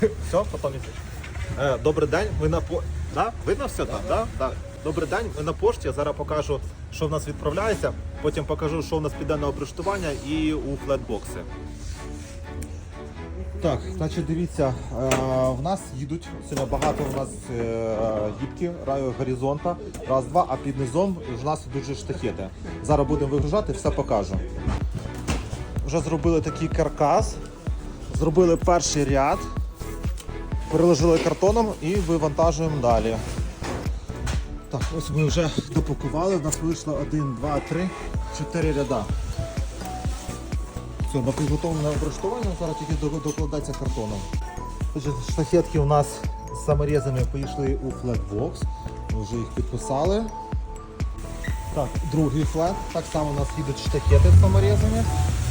Все, потім. Е, добрий день, ми на по. Да? Видно все там? Да? Да. Добрий день, ми на пошті. Я зараз покажу, що в нас відправляється. Потім покажу, що в нас піде на обрештування і у флетбокси. Так, значить, дивіться, е, в нас їдуть сьогодні багато у нас е, гібки раю горизонта. Раз, два, а під низом в нас дуже штахети. Зараз будемо вигружати, все покажу. Вже зробили такий каркас, зробили перший ряд, переложили картоном і вивантажуємо далі. Так, ось ми вже допакували, в нас вийшло 1, 2, 3, 4 ряда. Все, на підготовлене обрештування зараз тільки докладається картоном. Штахетки у нас з саморізами поїхали у флетбокс. Ми вже їх підписали. Так, другий флет. Так само у нас їдуть штахети з саморізами.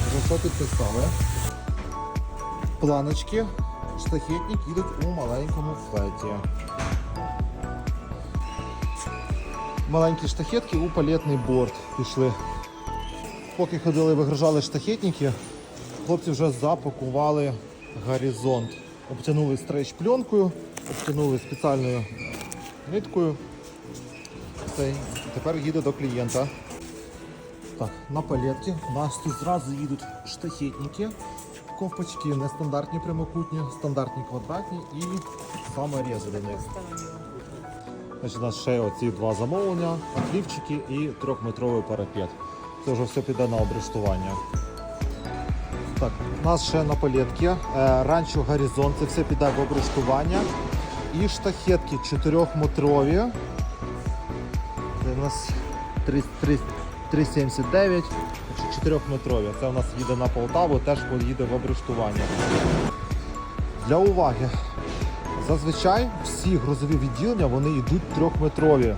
Вже все підписали. Планочки, штахетник їдуть у маленькому флеті. Маленькі штахетки у палетний борт пішли. Поки ходили, вигружали штахетники, хлопці вже запакували горизонт. Обтянули стрейч пленкою, обтянули спеціальною ниткою. Тепер їде до клієнта. Так, на палетки у нас тут зразу їдуть штахетники, ковпачки нестандартні прямокутні, стандартні квадратні і саморези до них. Значить, у нас ще оці два замовлення, отлівчики і трьохметровий парапет. Це вже все піде на обрештування. Так, у нас ще на палетки. Е, ранчо горизонт, це все піде в обрештування. І штахетки 4-метрові. Це у нас 3,79, 4-метрові. Це у нас їде на Полтаву, теж поїде в обрештування. Для уваги. Зазвичай всі грузові відділення вони йдуть трьохметрові.